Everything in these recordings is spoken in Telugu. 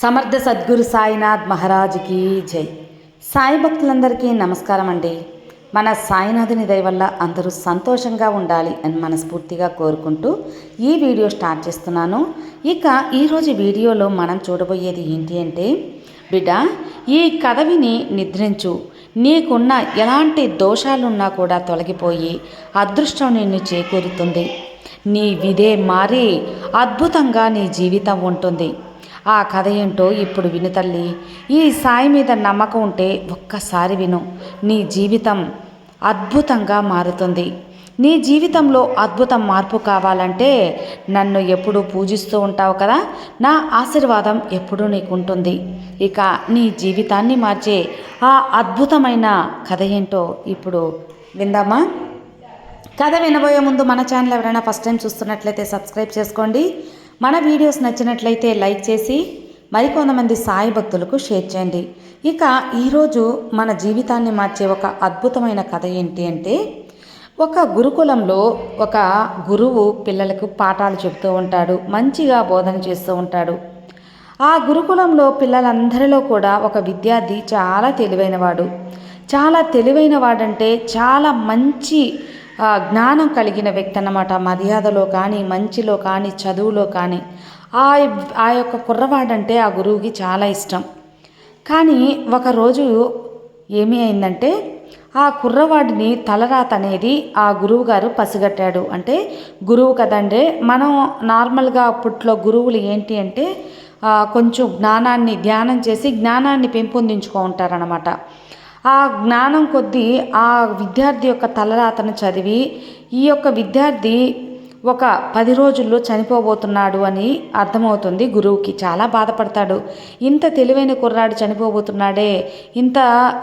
సమర్థ సద్గురు సాయినాథ్ మహారాజుకి జై. సాయి భక్తులందరికీ నమస్కారం అండి. మన సాయినాథుని దయ వల్ల అందరూ సంతోషంగా ఉండాలి అని మనస్ఫూర్తిగా కోరుకుంటూ ఈ వీడియో స్టార్ట్ చేస్తున్నాను. ఇక ఈరోజు వీడియోలో మనం చూడబోయేది ఏంటి అంటే బిడ్డ ఈ కథ విని నిద్రించు. నీకున్న ఎలాంటి దోషాలున్నా కూడా తొలగిపోయి అదృష్టం నిన్ను చేకూరుతుంది. నీ విదే మారి అద్భుతంగా నీ జీవితం ఉంటుంది. ఆ కథ ఏంటో ఇప్పుడు విను తల్లి. ఈ సాయి మీద నమ్మకం ఉంటే ఒక్కసారి విను. నీ జీవితం అద్భుతంగా మారుతుంది. నీ జీవితంలో అద్భుతం మార్పు కావాలంటే నన్ను ఎప్పుడూ పూజిస్తూ ఉంటావు కదా? నా ఆశీర్వాదం ఎప్పుడూ నీకుంటుంది. ఇక నీ జీవితాన్ని మార్చే ఆ అద్భుతమైన కథ ఏంటో ఇప్పుడు విందామా? కథ వినబోయే ముందు మన ఛానల్ ఎవరైనా ఫస్ట్ టైం చూస్తున్నట్లయితే సబ్స్క్రైబ్ చేసుకోండి. మన వీడియోస్ నచ్చినట్లయితే లైక్ చేసి మరికొంతమంది సాయి భక్తులకు షేర్ చేయండి. ఇక ఈరోజు మన జీవితాన్ని మార్చే ఒక అద్భుతమైన కథ ఏంటి అంటే ఒక గురుకులంలో ఒక గురువు పిల్లలకు పాఠాలు చెబుతూ ఉంటాడు మంచిగా బోధన చేస్తూ ఉంటాడు. ఆ గురుకులంలో పిల్లలందరిలో కూడా ఒక విద్యార్థి చాలా తెలివైనవాడు. చాలా తెలివైన వాడంటే చాలా మంచి జ్ఞానం కలిగిన వ్యక్తి అన్నమాట. మర్యాదలో కానీ మంచిలో కానీ చదువులో కానీ. ఆ ఆ యొక్క కుర్రవాడంటే ఆ గురువుకి చాలా ఇష్టం. కానీ ఒకరోజు ఏమి అయిందంటే ఆ కుర్రవాడిని తలరాత అనేది ఆ గురువు గారు పసిగట్టాడు. అంటే గురువు కదండే మనం నార్మల్గా అప్పట్లో గురువులు ఏంటి అంటే కొంచెం జ్ఞానాన్ని ధ్యానం చేసి జ్ఞానాన్ని పెంపొందించుకో ఉంటారనమాట ఆ జ్ఞానం కొద్దీ ఆ విద్యార్థి యొక్క తలరాతను చదివి ఈ యొక్క విద్యార్థి ఒక పది రోజుల్లో చనిపోబోతున్నాడు అని అర్థమవుతుంది గురువుకి. చాలా బాధపడతాడు. ఇంత తెలివైన కుర్రాడు చనిపోబోతున్నాడే ఇంత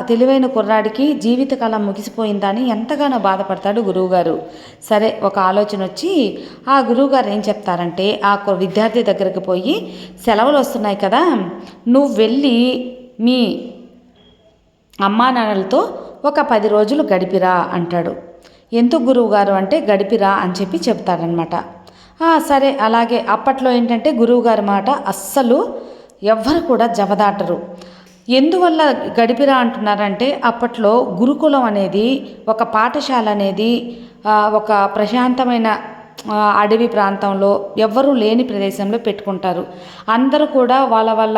తెలివైన కుర్రాడికి జీవితకాలం ముగిసిపోయిందని ఎంతగానో బాధపడతాడు గురువుగారు. సరే ఒక ఆలోచన వచ్చి ఆ గురువుగారు ఏం చెప్తారంటే ఆ కు- విద్యార్థి దగ్గరికి పోయి సెలవులు వస్తున్నాయి కదా నువ్వు వెళ్ళి మీ అమ్మా నాన్నలతో ఒక పది రోజులు గడిపిరా అంటాడు. ఎందుకు గురువుగారు అంటే గడిపిరా అని చెప్పి చెప్తాడనమాట సరే అలాగే. అప్పట్లో ఏంటంటే గురువుగారి మాట అస్సలు ఎవ్వరు కూడా జవదాటరు ఎందువల్ల గడిపిరా అంటున్నారంటే అప్పట్లో గురుకులం అనేది ఒక పాఠశాల అనేది ఒక ప్రశాంతమైన అడవి ప్రాంతంలో ఎవ్వరూ లేని ప్రదేశంలో పెట్టుకుంటారు. అందరూ కూడా వాళ్ళ వాళ్ళ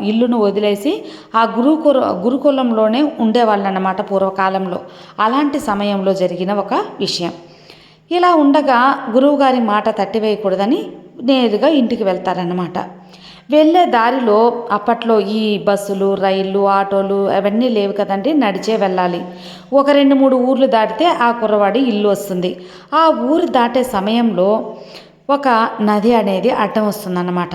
ఇల్లును వదిలేసి ఆ గురుకుల గురుకులంలోనే ఉండేవాళ్ళు అన్నమాట పూర్వకాలంలో. అలాంటి సమయంలో జరిగిన ఒక విషయం. ఇలా ఉండగా గురువుగారి మాట తట్టివేయకూడదని నేరుగా ఇంటికి వెళ్తారన్నమాట. వెళ్ళే దారిలో అప్పట్లో ఈ బస్సులు రైళ్ళు ఆటోలు అవన్నీ లేవు కదండి నడిచే వెళ్ళాలి. ఒక రెండు మూడు ఊర్లు దాటితే ఆ కుర్రవాడి ఇల్లు వస్తుంది. ఆ ఊరు దాటే సమయంలో ఒక నది అనేది అడ్డం వస్తుందన్నమాట.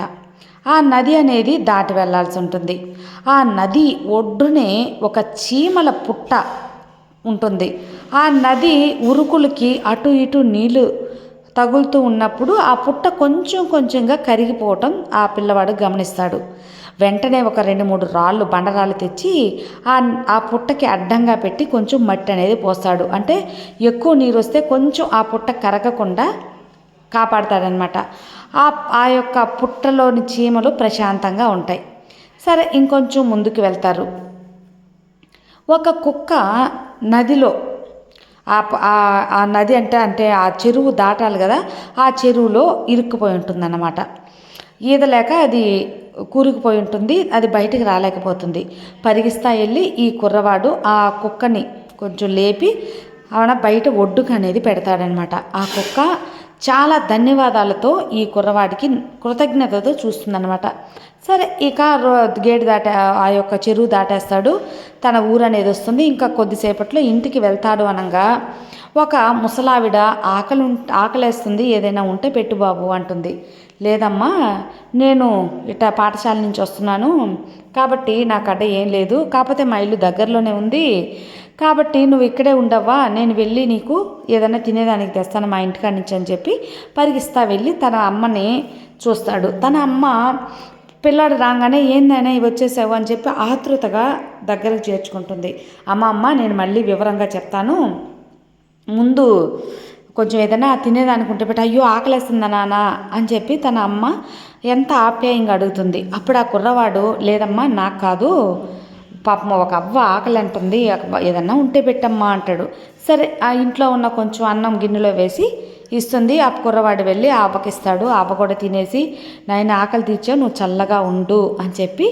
ఆ నది అనేది దాటి వెళ్ళాల్సి ఉంటుంది. ఆ నది ఒడ్డునే ఒక చీమల పుట్ట ఉంటుంది. ఆ నది ఉరుకులకి అటు ఇటు నీళ్ళు తగులుతూ ఉన్నప్పుడు ఆ పుట్ట కొంచెం కొంచెంగా కరిగిపోవటం ఆ పిల్లవాడు గమనిస్తాడు. వెంటనే ఒక రెండు మూడు రాళ్ళు బండరాళ్ళు తెచ్చి ఆ ఆ పుట్టకి అడ్డంగా పెట్టి కొంచెం మట్టి అనేది పోస్తాడు. అంటే ఎక్కువ నీరు వస్తే కొంచెం ఆ పుట్ట కరగకుండా కాపాడతాడనమాట ఆ ఆ యొక్క పుట్టలోని చీమలు ప్రశాంతంగా ఉంటాయి. సరే ఇంకొంచెం ముందుకు వెళ్తారు. ఒక కుక్క నదిలో ఆ ఆ- నది అంటే అంటే ఆ చెరువు దాటాలి కదా ఆ చెరువులో ఇరుక్కుపోయి ఉంటుందన్నమాట. ఈదలేక అది కూరుకుపోయి ఉంటుంది అది బయటికి రాలేకపోతుంది. పరిగిస్తా వెళ్ళి ఈ కుర్రవాడు ఆ కుక్కని కొంచెం లేపి ఆవిడ బయట ఒడ్డుకు అనేది పెడతాడనమాట ఆ కుక్క చాలా ధన్యవాదాలతో ఈ కుర్రవాడికి కృతజ్ఞతతో చూస్తుందన్నమాట. సరే ఇక రో- గేట్ దాటే ఆ యొక్క చెరువు దాటేస్తాడు. తన ఊరు అనేది వస్తుంది. ఇంకా కొద్దిసేపట్లో ఇంటికి వెళ్తాడు అనగా. ఒక ముసలావిడ ఆకలి ఆకలేస్తుంది. ఏదైనా ఉంటే పెట్టు బాబు అంటుంది. లేదమ్మా నేను ఇట పాఠశాల నుంచి వస్తున్నాను. కాబట్టి నాకు అడ్డ ఏం లేదు. కాకపోతే మా ఇల్లు దగ్గరలోనే ఉంది. కాబట్టి నువ్వు ఇక్కడే ఉండవా నేను వెళ్ళి నీకు ఏదైనా తినేదానికి తెస్తాను మా ఇంటికాడ నుంచి అని చెప్పి పరిగిస్తా వెళ్ళి తన అమ్మని చూస్తాడు. తన అమ్మ పిల్లాడు రాగానే ఏందైనా ఇవి వచ్చేసావు? అని చెప్పి ఆతృతగా దగ్గరకు చేర్చుకుంటుంది. అమ్మ అమ్మ నేను మళ్ళీ వివరంగా చెప్తాను. ముందు కొంచెం ఏదైనా తినేదానికి ఉంటే పెట్టి. అయ్యో ఆకలేస్తుందా నాన్న? అని చెప్పి తన అమ్మ ఎంత ఆప్యాయంగా అడుగుతుంది. అప్పుడు ఆ కుర్రవాడు లేదమ్మా నాకు కాదు. పాపం ఒక అవ్వ ఆకలి అంటుంది ఏదన్నా ఉంటే పెట్టమ్మా అంటాడు. సరే ఆ ఇంట్లో ఉన్న కొంచెం అన్నం గిన్నెలో వేసి ఇస్తుంది. ఆ కుర్రవాడు వెళ్ళి ఆపకిస్తాడు ఆప కూడా తినేసి నాయన ఆకలి తీర్చావు నువ్వు చల్లగా ఉండు అని చెప్పి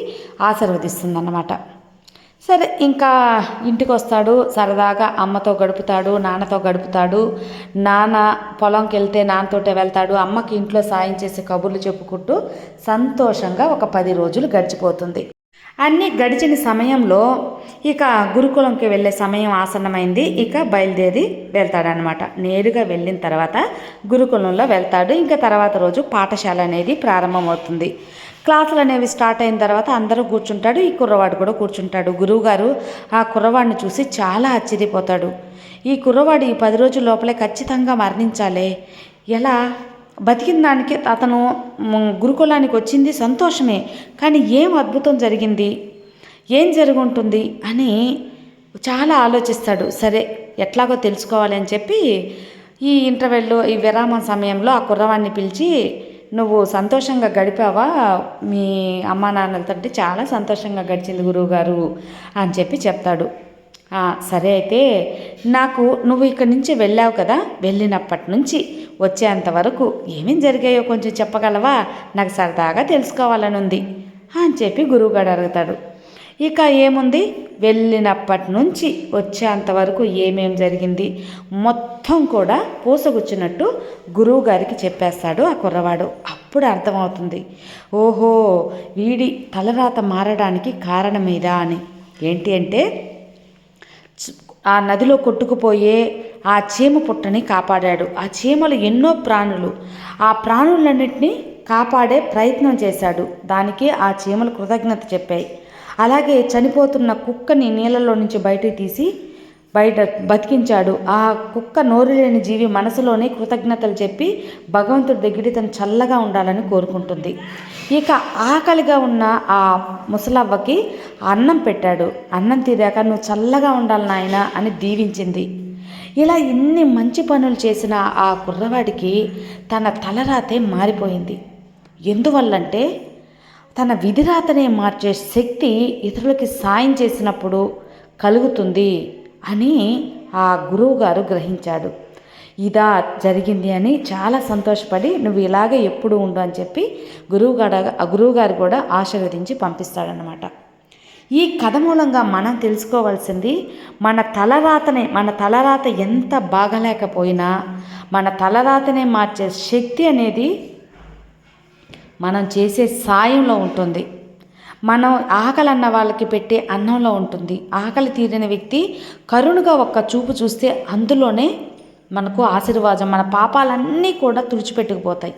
ఆశీర్వదిస్తుంది అన్నమాట సరే ఇంకా ఇంటికి వస్తాడు సరదాగా అమ్మతో గడుపుతాడు నాన్నతో గడుపుతాడు. నాన్న పొలంకి వెళ్తే నాన్నతోటే వెళ్తాడు. అమ్మకి ఇంట్లో సాయం చేసి కబుర్లు చెప్పుకుంటూ సంతోషంగా ఒక పది రోజులు గడిచిపోతుంది. అన్నీ గడిచిన సమయంలో ఇక గురుకులంకి వెళ్ళే సమయం ఆసన్నమైంది. ఇక బయలుదేరి వెళ్తాడనమాట నేరుగా వెళ్ళిన తర్వాత గురుకులంలో వెళ్తాడు. ఇంకా తర్వాత రోజు పాఠశాల అనేది ప్రారంభమవుతుంది. క్లాసులు అనేవి స్టార్ట్ అయిన తర్వాత అందరూ కూర్చుంటాడు. ఈ కుర్రవాడు కూడా కూర్చుంటాడు. గురువుగారు ఆ కుర్రవాడిని చూసి చాలా ఆశ్చర్యపోతాడు. ఈ కుర్రవాడు ఈ పది రోజుల లోపలే ఖచ్చితంగా మరణించాలే. ఎలా? బతికిన దానికి అతను గురుకులానికి వచ్చింది సంతోషమే. కానీ ఏం అద్భుతం జరిగింది? ఏం జరుగుంటుంది? అని చాలా ఆలోచిస్తాడు. సరే ఎట్లాగో తెలుసుకోవాలి అని చెప్పి ఈ ఇంటర్వెల్లో ఈ విరామం సమయంలో ఆ కుర్రవాడిని పిలిచి నువ్వు సంతోషంగా గడిపావా? మీ అమ్మా నాన్నలతో చాలా సంతోషంగా గడిచింది గురువుగారు అని చెప్పి చెప్తాడు. సరే అయితే నాకు నువ్వు ఇక్కడి నుంచి వెళ్ళావు కదా వెళ్ళినప్పటి నుంచి వచ్చేంత వరకు ఏమేం జరిగాయో కొంచెం చెప్పగలవా? నాకు సరదాగా తెలుసుకోవాలని ఉంది అని చెప్పి గురువుగారు అడుగుతాడు. ఇక ఏముంది? వెళ్ళినప్పటి నుంచి వచ్చేంత వరకు ఏమేం జరిగింది? మొత్తం కూడా పూసగుచ్చినట్టు గురువు గారికి చెప్పేస్తాడు ఆ కుర్రవాడు. అప్పుడు అర్థమవుతుంది. ఓహో వీడి తలరాత మారడానికి కారణం ఇదా అని. ఏంటి అంటే ఆ నదిలో కొట్టుకుపోయే ఆ చీమ పుట్టని కాపాడాడు. ఆ చీమలు ఎన్నో ప్రాణులు. ఆ ప్రాణులన్నింటినీ కాపాడే ప్రయత్నం చేశాడు. దానికి ఆ చీమలు కృతజ్ఞత చెప్పాయి. అలాగే చనిపోతున్న కుక్కని నీళ్ళలో నుంచి బయటికి తీసి బయట బతికించాడు. ఆ కుక్క నోరు లేని జీవి మనసులోనే కృతజ్ఞతలు చెప్పి భగవంతుడి దగ్గర తను చల్లగా ఉండాలని కోరుకుంటుంది. ఇక ఆకలిగా ఉన్న ఆ ముసలవ్వకి అన్నం పెట్టాడు. అన్నం తీరాక నువ్వు చల్లగా ఉండాలి నాయన అని దీవించింది. ఇలా ఇన్ని మంచి పనులు చేసిన ఆ కుర్రవాడికి తన తలరాతే మారిపోయింది. ఎందువల్లంటే తన విధిరాతనే మార్చే శక్తి ఇతరులకి సాయం చేసినప్పుడు కలుగుతుంది. అని ఆ గురువు గారు గ్రహించాడు. ఇదా జరిగింది అని చాలా సంతోషపడి నువ్వు ఇలాగే ఎప్పుడు ఉండు అని చెప్పి గురువుగారు ఆ గురువుగారు కూడా ఆశీర్వదించి పంపిస్తాడనమాట ఈ కథ మూలంగా మనం తెలుసుకోవాల్సింది మన తలరాతనే మన తలరాత ఎంత బాగలేకపోయినా మన తలరాతనే మార్చే శక్తి అనేది మనం చేసే సాయంలో ఉంటుంది. మనం ఆకలి అన్న వాళ్ళకి పెట్టే అన్నంలో ఉంటుంది. ఆకలి తీరిన వ్యక్తి కరుణగా ఒక్క చూపు చూస్తే అందులోనే మనకు ఆశీర్వాదం మన పాపాలన్నీ కూడా తుడిచిపెట్టుకుపోతాయి.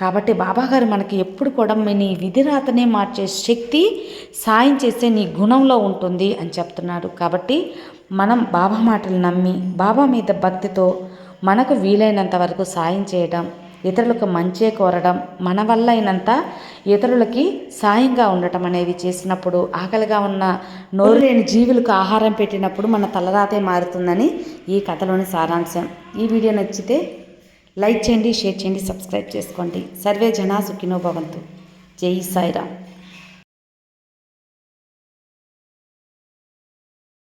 కాబట్టి బాబాగారు మనకి ఎప్పుడు కూడా మీ నీ విధిరాతనే మార్చే శక్తి సాయం చేసే నీ గుణంలో ఉంటుంది అని చెప్తున్నాడు. కాబట్టి మనం బాబా మాటలు నమ్మి బాబా మీద భక్తితో మనకు వీలైనంత వరకు సాయం చేయడం ఇతరులకు మంచే కోరడం మన వల్ల అయినంత ఇతరులకి సాయంగా ఉండటం అనేది చేసినప్పుడు ఆకలిగా ఉన్న నోరు లేని జీవులకు ఆహారం పెట్టినప్పుడు మన తలరాతే మారుతుందని ఈ కథలోని సారాంశం. ఈ వీడియో నచ్చితే లైక్ చేయండి షేర్ చేయండి సబ్స్క్రైబ్ చేసుకోండి. సర్వే జనా సుఖినో భవంతు. జై సాయిరామ్.